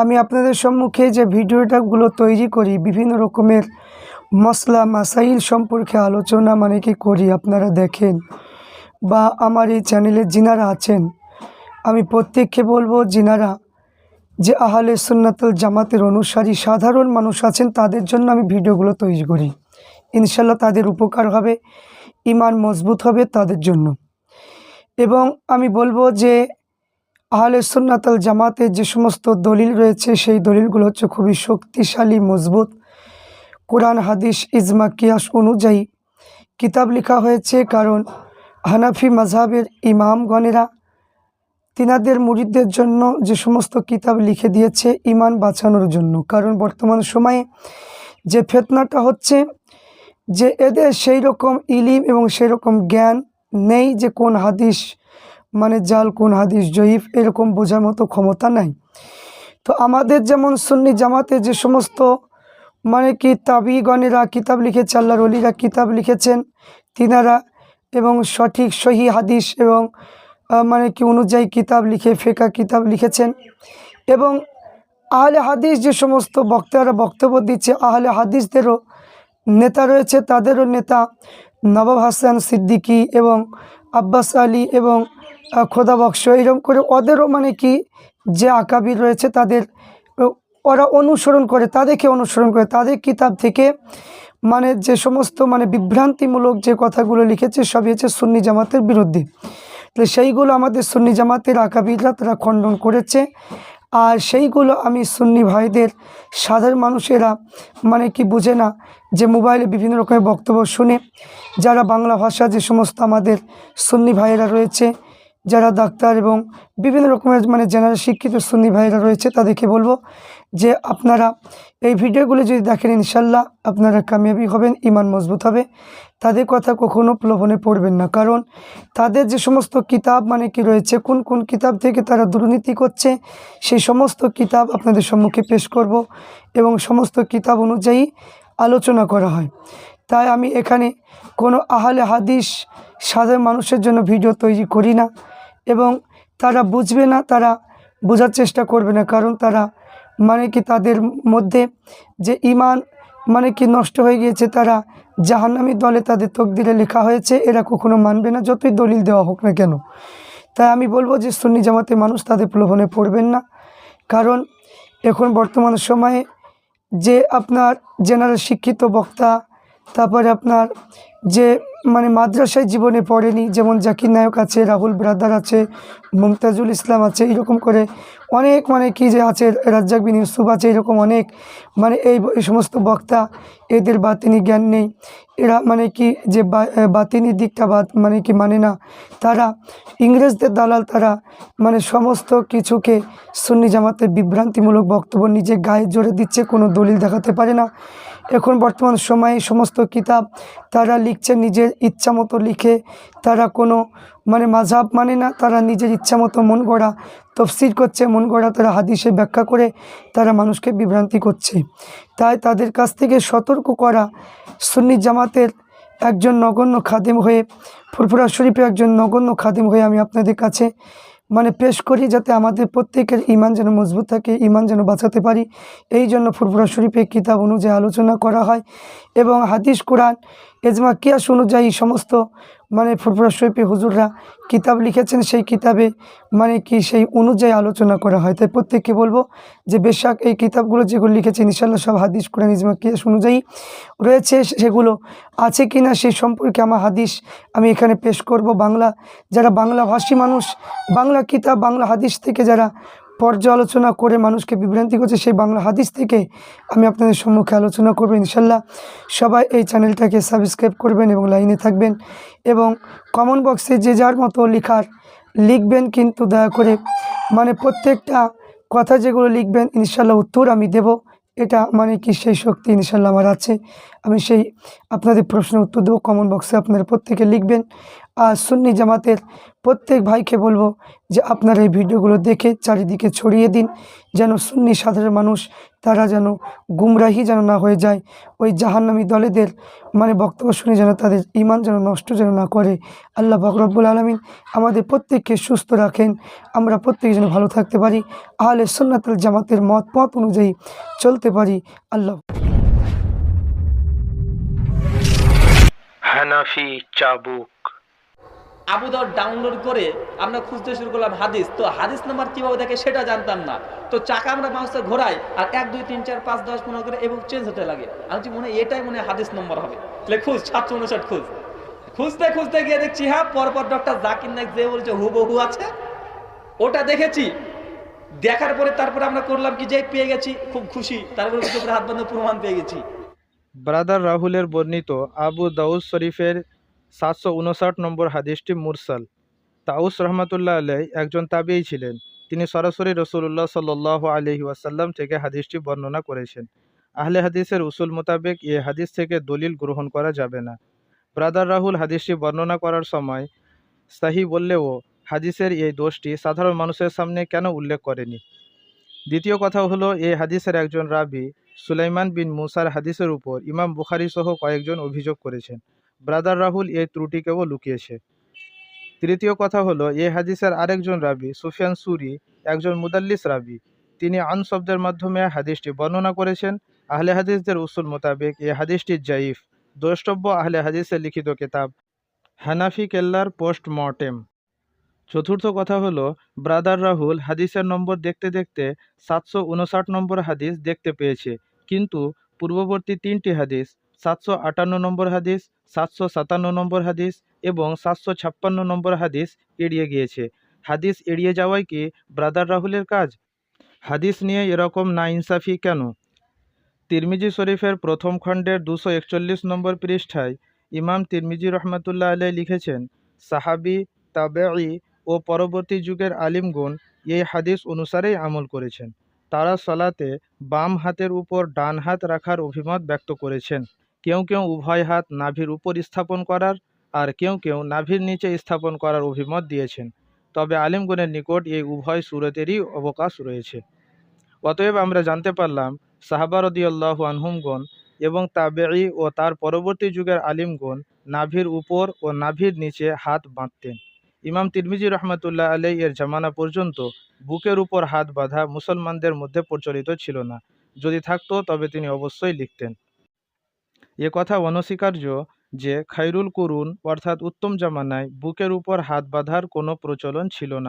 আমি আপনাদের সম্মুখে যে ভিডিওটাগুলো তৈরি করি, বিভিন্ন রকমের মশলা মাসাইল সম্পর্কে আলোচনা মানে কি করি আপনারা দেখেন বা আমার এই চ্যানেলে যিনারা আছেন, আমি প্রত্যেককে বলব যিনারা যে আহলে সুন্নাতুল জামাতের অনুসারী, সাধারণ মানুষ আছেন, তাদের জন্য আমি ভিডিওগুলো তৈরি করি। ইনশাল্লাহ তাদের উপকার হবে ইমান মজবুত হবে তাদের জন্য। এবং আমি বলব যে আহলে সুন্নাতাল জামাতের যে সমস্ত দলিল রয়েছে, সেই দলিলগুলো হচ্ছে খুবই শক্তিশালী, মজবুত। কোরআন, হাদিস, ইজমা, কিয়াস অনুযায়ী কিতাব লেখা হয়েছে, কারণ হানাফি মাঝহাবের ইমামগণেরা তিনাদের মুরিদদের জন্য যে সমস্ত কিতাব লিখে দিয়েছে ইমান বাঁচানোর জন্য। কারণ বর্তমান সময়ে যে ফেতনাটা হচ্ছে যে এদের সেই রকম ইলিম এবং সেই রকম জ্ঞান নেই যে কোন হাদিস মানে জাল কোন হাদিস জয়ীফ এরকম বোঝার মতো ক্ষমতা নাই। তো আমাদের যেমন সুন্নি জামাতে যে সমস্ত মানে কি তাবিগণেরা কিতাব লিখেছে, আল্লাহর অলিরা কিতাব লিখেছেন, তিনারা এবং সঠিক সহি হাদিস এবং মানে কি অনুযায়ী কিতাব লিখে, ফেকা কিতাব লিখেছেন এবং আহলে হাদিস যে সমস্ত বক্তারা বক্তব্য দিচ্ছে, আহলে হাদিসদেরও নেতা রয়েছে, তাদেরও নেতা নবাব হাসান সিদ্দিকী এবং আব্বাস আলী এবং খোদা বক্স এরকম করে ওদেরও মানে কি যে আকাবির রয়েছে তাদের ওরা অনুসরণ করে, তাদেরকে অনুসরণ করে, তাদের কিতাব থেকে মানে যে সমস্ত মানে বিভ্রান্তিমূলক যে কথাগুলো লিখেছে, সবই হচ্ছে সুন্নি জামাতের বিরুদ্ধে। তো সেইগুলো আমাদের সুন্নি জামাতের আকাবিররা তারা খণ্ডন করেছে। আর সেইগুলো আমি সুন্নি ভাইদের, সাধারণ মানুষেরা মানে কি বুঝে না যে মোবাইলে বিভিন্ন রকমের বক্তব্য শুনে, যারা বাংলা ভাষা যে সমস্ত আমাদের সুন্নি ভাইয়েরা রয়েছে যারা ডাক্তার এবং বিভিন্ন রকমের মানে যারা শিক্ষিত সুন্নি ভাইয়েরা রয়েছে তাদেরকে বলব যে আপনারা এই ভিডিওগুলো যদি দেখেন ইনশাল্লাহ আপনারা কামিয়াবি হবেন ইমান মজবুত হবে। তাদের কথা কখনো প্রলোভনে পড়বেন না। কারণ তাদের যে সমস্ত কিতাব মানে কি রয়েছে, কোন কোন কিতাব থেকে তারা দুর্নীতি করছে, সেই সমস্ত কিতাব আপনাদের সম্মুখে পেশ করব এবং সমস্ত কিতাব অনুযায়ী আলোচনা করা হয়। তাই আমি এখানে কোনো আহলে হাদিস, সাধারণ মানুষের জন্য ভিডিও তৈরি করি না। এবং তারা বুঝবে না, তারা বোঝার চেষ্টা করবে না। কারণ তারা মানে কি তাদের মধ্যে যে ইমান মানে কি নষ্ট হয়ে গিয়েছে, তারা জাহান্নামী দলে তাদের তকদিরে লেখা হয়েছে, এরা কখনো মানবে না, যতই দলিল দেওয়া হোক না কেন। তাই আমি বলব যে সুন্নি জামাতে মানুষ তাদের প্রলোভনে পড়বেন না। কারণ এখন বর্তমান সময়ে যে আপনার জেনারেল শিক্ষিত বক্তা, তারপরে আপনার যে মানে মাদ্রাসায় জীবনে পড়েনি, যেমন জাকির নায়ক আছে, রাহুল ব্রাদার আছে, মুমতাজুল ইসলাম আছে, এরকম করে অনেক মানে কি যে আছে, রাজ্জাক বিন ইউসুফ আছে, এরকম অনেক মানে এই সমস্ত বক্তা, এদের বাতিনি জ্ঞান নেই। এরা মানে কি যে বাতিনি দিকটা বাদ মানে কি মানে না, তারা ইংরেজদের দালাল, তারা মানে সমস্ত কিছুকে সুন্নি জামাতের বিভ্রান্তিমূলক বক্তব্য নিজে গায়ে জোরে দিচ্ছে, কোনো দলিল দেখাতে পারে না। এখন বর্তমান সময়ে সমস্ত কিতাব তারা লিখছে, নিজের ইচ্ছা মতো লিখে। তারা কোনো মানে মাঝাব মানে না, তারা নিজের ইচ্ছা মতো মন গড়া, তফসির করছে, মন গড়া তারা হাদিসে ব্যাখ্যা করে তারা মানুষকে বিভ্রান্তি করছে। তাই তাদের কাছ থেকে সতর্ক করা সুন্নি জামাতের একজন নগণ্য খাদিম হয়ে, ফুরফুরা শরীফে একজন নগণ্য খাদিম হয়ে আমি আপনাদের কাছে মানে পেশ করি যাতে আমাদের প্রত্যেকের ইমান যেন মজবুত থাকে, ইমান যেন বাঁচাতে পারি। এই জন্য ফুরফুরা শরীফে কিতাব অনুযায়ী আলোচনা করা হয় এবং হাদিস, কোরআন, এজমা, কিয়াস অনুযায়ী সমস্ত মানে ফুরফুরা শরীফে হুজুররা কিতাব লিখেছেন, সেই কিতাবে মানে কি সেই অনুযায়ী আলোচনা করা হয়। তাই প্রত্যেককে বলব যে বেশাক এই কিতাবগুলো যেগুলো লিখেছেন ইনশাল্লাহ সব হাদিস কোরআন, ইজমা, কিয়াস অনুযায়ী রয়েছে সেগুলো আছে কি না সেই সম্পর্কে আমার হাদিস আমি এখানে পেশ করব। বাংলা যারা বাংলাভাষী মানুষ, বাংলা কিতাব, বাংলা হাদিস থেকে যারা পর্যালোচনা করে মানুষকে বিভ্রান্তি করছে, সেই বাংলা হাদিস থেকে আমি আপনাদের সম্মুখে আলোচনা করব ইনশাল্লাহ। সবাই এই চ্যানেলটাকে সাবস্ক্রাইব করবেন এবং লাইনে থাকবেন এবং কমন বক্সে যে যার মতো লেখার লিখবেন কিন্তু দয়া করে মানে প্রত্যেকটা কথা যেগুলো লিখবেন ইনশাল্লাহ উত্তর আমি দেব। এটা মানে কি সেই শক্তি ইনশাল্লাহ আমার আছে। আমি সেই আপনাদের প্রশ্নের উত্তর দেবো কমেন্ট বক্সে আপনারা প্রত্যেকে লিখবেন। আর সুন্নি জামাতের প্রত্যেক ভাইকে বলব যে আপনারা এই ভিডিওগুলো দেখে চারিদিকে ছড়িয়ে দিন, যেন সুন্নি সাধারণ মানুষ তারা যেন গুমরাহি যেন না হয়ে যায়, ওই জাহান্নামী দলেদের মানে বক্তব্য শুনে যেন তাদের ইমান যেন নষ্ট যেন না করে। আল্লাহ বকরব্বুল আলমিন আমাদের প্রত্যেককে সুস্থ রাখেন, আমরা প্রত্যেকে যেন ভালো থাকতে পারি, আহলে সুন্নাতুল জামাতের মত পথ অনুযায়ী চলতে পারি। আল্লাহ হানাফি, চাবুক আবু দাউদ ডাউনলোড করে আমরা খুঁজতে শুরু করলাম হাদিস। তো হাদিস নাম্বার কীভাবে দেখে সেটা জানতাম না। তো চাকা আমরা মাউসে ঘোরাই আর এক, দুই, তিন, চার, পাঁচ, দশ, পনেরো করে এবং চেঞ্জ হতে লাগে। আমি মনে এটাই মনে হাদিস নম্বর হবে। তাহলে খুঁজ সাতশো উনষাট খুঁজ। খুঁজতে খুঁজতে গিয়ে দেখছি হ্যাঁ পরপর ডক্টর জাকির নাইক যে বলছে হুবহু আছে। ওটা দেখেছি। দেখার পরে তারপরে আমরা করলাম কি যে পেয়ে গেছি, খুব খুশি। তারপরে হাত বাঁধা প্রমাণ পেয়ে গেছি। ব্রাদার রাহুলের বর্ণিত আবু দাউদ শরীফের সাতশো উনষাট নম্বর হাদিসটি মুরসাল। তাউস রহমতুল্লাহ আলাই একজন তাবিই ছিলেন। তিনি সরাসরি রসুল্লাহ সাল্লাহ আলহি ওয়াসাল্লাম থেকে হাদিসটি বর্ণনা করেছেন। আহলে হাদিসের উসুল মোতাবেক এ হাদিস থেকে দলিল গ্রহণ করা যাবে না। ব্রাদার রাহুল হাদিসটি বর্ণনা করার সময় সাহি বললেও, হাদিসের এই দোষটি সাধারণ মানুষের সামনে কেন উল্লেখ করেনি? দ্বিতীয় কথা হলো এই হাদিসের একজন রাবি, সুলাইমান বিন মুসার হাদিসের উপর ইমাম বুখারি সহ কয়েকজন অভিযোগ করেছেন। ব্রাদার রাহুল এই ত্রুটিকেও লুকিয়েছে। তৃতীয় কথা হলো, এ হাদিসের আরেকজন রাবি, সুফিয়ান সুরি, একজন মুদাল্লিস রাবি। তিনি আন শব্দের মাধ্যমে হাদিসটি বর্ণনা করেছেন। আহলে হাদিসদের উসুল মোতাবেক এ হাদিসটি জাইফ। দ্রষ্টব্য, আহলে হাদিসের লিখিত কিতাব, হানাফি কেল্লার পোস্টমর্টেম চতুর্থ কথা হলো, ব্রাদার রাহুল হাদিসের নম্বর দেখতে দেখতে সাতশো উনষাট নম্বর হাদিস দেখতে পেয়েছে। কিন্তু পূর্ববর্তী তিনটি হাদিস সাতশো আটান্ন নম্বর হাদিস, সাতশো সাতান্ন নম্বর হাদিস এবং সাতশো ছাপ্পান্ন নম্বর হাদিস এড়িয়ে গিয়েছে। হাদিস এড়িয়ে যাওয়াই কি ব্রাদার রাহুলের কাজ? হাদিস নিয়ে এরকম না ইনসাফি কেন? তিরমিজি শরীফের প্রথম খণ্ডের দুশো একচল্লিশ নম্বর পৃষ্ঠায় ইমাম তিরমিজি রহমতুল্লাহ আলাই লিখেছেন, সাহাবি, তাবেঈ ও পরবর্তী যুগের আলিমগণ এই হাদিস অনুসারেই আমল করেছেন। তারা সলাতে বাম হাতের উপর ডান হাত রাখার অভিমত ব্যক্ত করেছেন। কেউ কেউ উভয় হাত নাভির উপর স্থাপন করার আর কেউ কেউ নাভির নিচে স্থাপন করার অভিমত দিয়েছেন। তবে আলিমগণের নিকট এই উভয় সুরতেরই অবকাশ রয়েছে। অতএব আমরা জানতে পারলাম সাহাবারদিয়াল্লাহু আনহুমগণ এবং তাবেঈ ও তার পরবর্তী যুগের আলিমগণ নাভির উপর ও নাভির নিচে হাত বাঁধতেন। ইমাম তিরমিজি রহমতুল্লাহ আলাই এর জামানা পর্যন্ত বুকের উপর হাত বাঁধা মুসলমানদের মধ্যে প্রচলিত ছিল না। যদি থাকতো, তবে তিনি অবশ্যই লিখতেন। এ কথা অনস্বীকার্য যে খাইরুল করুন অর্থাৎ উত্তম জামানায় বুকের উপর হাত বাঁধার কোনো প্রচলন ছিল না।